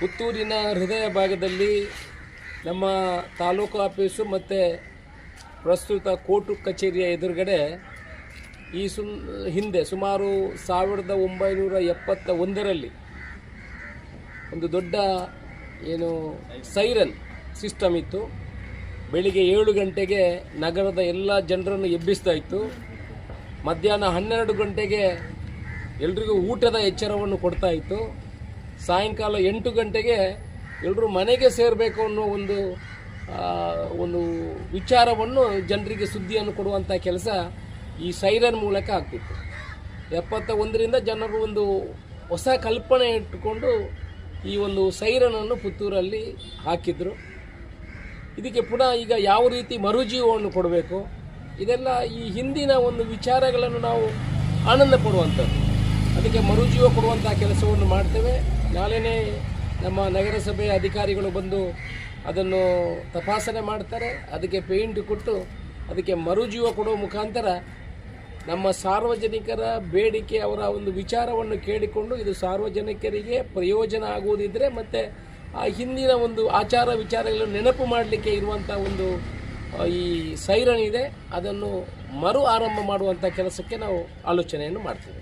ಪುತ್ತೂರಿನ ಹೃದಯ ಭಾಗದಲ್ಲಿ ನಮ್ಮ ತಾಲೂಕು ಆಫೀಸು ಮತ್ತು ಪ್ರಸ್ತುತ ಕೋರ್ಟು ಕಚೇರಿಯ ಎದುರುಗಡೆ ಈ ಸುಮ್ ಹಿಂದೆ ಸುಮಾರು ಸಾವಿರದ ಒಂಬೈನೂರ ಎಪ್ಪತ್ತ ಒಂದರಲ್ಲಿ ಒಂದು ದೊಡ್ಡ ಏನು ಸೈರನ್ ಸಿಸ್ಟಮ್ ಇತ್ತು. ಬೆಳಿಗ್ಗೆ ಏಳು ಗಂಟೆಗೆ ನಗರದ ಎಲ್ಲ ಜನರನ್ನು ಎಬ್ಬಿಸ್ತಾ ಇತ್ತು. ಮಧ್ಯಾಹ್ನ ಹನ್ನೆರಡು ಗಂಟೆಗೆ ಎಲ್ರಿಗೂ ಊಟದ ಎಚ್ಚರವನ್ನು ಕೊಡ್ತಾ ಇತ್ತು. ಸಾಯಂಕಾಲ ಎಂಟು ಗಂಟೆಗೆ ಎಲ್ಲರೂ ಮನೆಗೆ ಸೇರಬೇಕು ಅನ್ನೋ ಒಂದು ಒಂದು ವಿಚಾರವನ್ನು ಜನರಿಗೆ ಸುದ್ದಿಯನ್ನು ಕೊಡುವಂಥ ಕೆಲಸ ಈ ಸೈರನ್ ಮೂಲಕ ಆಗ್ತಿತ್ತು. ಎಪ್ಪತ್ತ ಒಂದರಿಂದ ಜನರು ಒಂದು ಹೊಸ ಕಲ್ಪನೆ ಇಟ್ಟುಕೊಂಡು ಈ ಒಂದು ಸೈರನನ್ನು ಪುತ್ತೂರಲ್ಲಿ ಹಾಕಿದ್ರು. ಇದಕ್ಕೆ ಪುನಃ ಈಗ ಯಾವ ರೀತಿ ಮರುಜೀವವನ್ನು ಕೊಡಬೇಕು, ಇದೆಲ್ಲ ಈ ಹಿಂದಿನ ಒಂದು ವಿಚಾರಗಳನ್ನು ನಾವು ಆನಂದ ಪಡುವಂಥದ್ದು. ಅದಕ್ಕೆ ಮರುಜೀವ ಕೊಡುವಂಥ ಕೆಲಸವನ್ನು ಮಾಡ್ತೇವೆ. ನಾಳೆನೇ ನಮ್ಮ ನಗರಸಭೆಯ ಅಧಿಕಾರಿಗಳು ಬಂದು ಅದನ್ನು ತಪಾಸಣೆ ಮಾಡ್ತಾರೆ. ಅದಕ್ಕೆ ಪೇಂಟ್ ಕೊಟ್ಟು ಅದಕ್ಕೆ ಮರುಜೀವ ಕೊಡುವ ಮುಖಾಂತರ ನಮ್ಮ ಸಾರ್ವಜನಿಕರ ಬೇಡಿಕೆ ಅವರ ಒಂದು ವಿಚಾರವನ್ನು ಕೇಳಿಕೊಂಡು ಇದು ಸಾರ್ವಜನಿಕರಿಗೆ ಪ್ರಯೋಜನ ಆಗುವುದಿದ್ದರೆ ಮತ್ತು ಆ ಹಿಂದಿನ ಒಂದು ಆಚಾರ ವಿಚಾರಗಳನ್ನು ನೆನಪು ಮಾಡಲಿಕ್ಕೆ ಇರುವಂಥ ಒಂದು ಈ ಸೈರನ್ ಇದೆ. ಅದನ್ನು ಮರು ಆರಂಭ ಮಾಡುವಂಥ ಕೆಲಸಕ್ಕೆ ನಾವು ಆಲೋಚನೆಯನ್ನು ಮಾಡ್ತೇವೆ.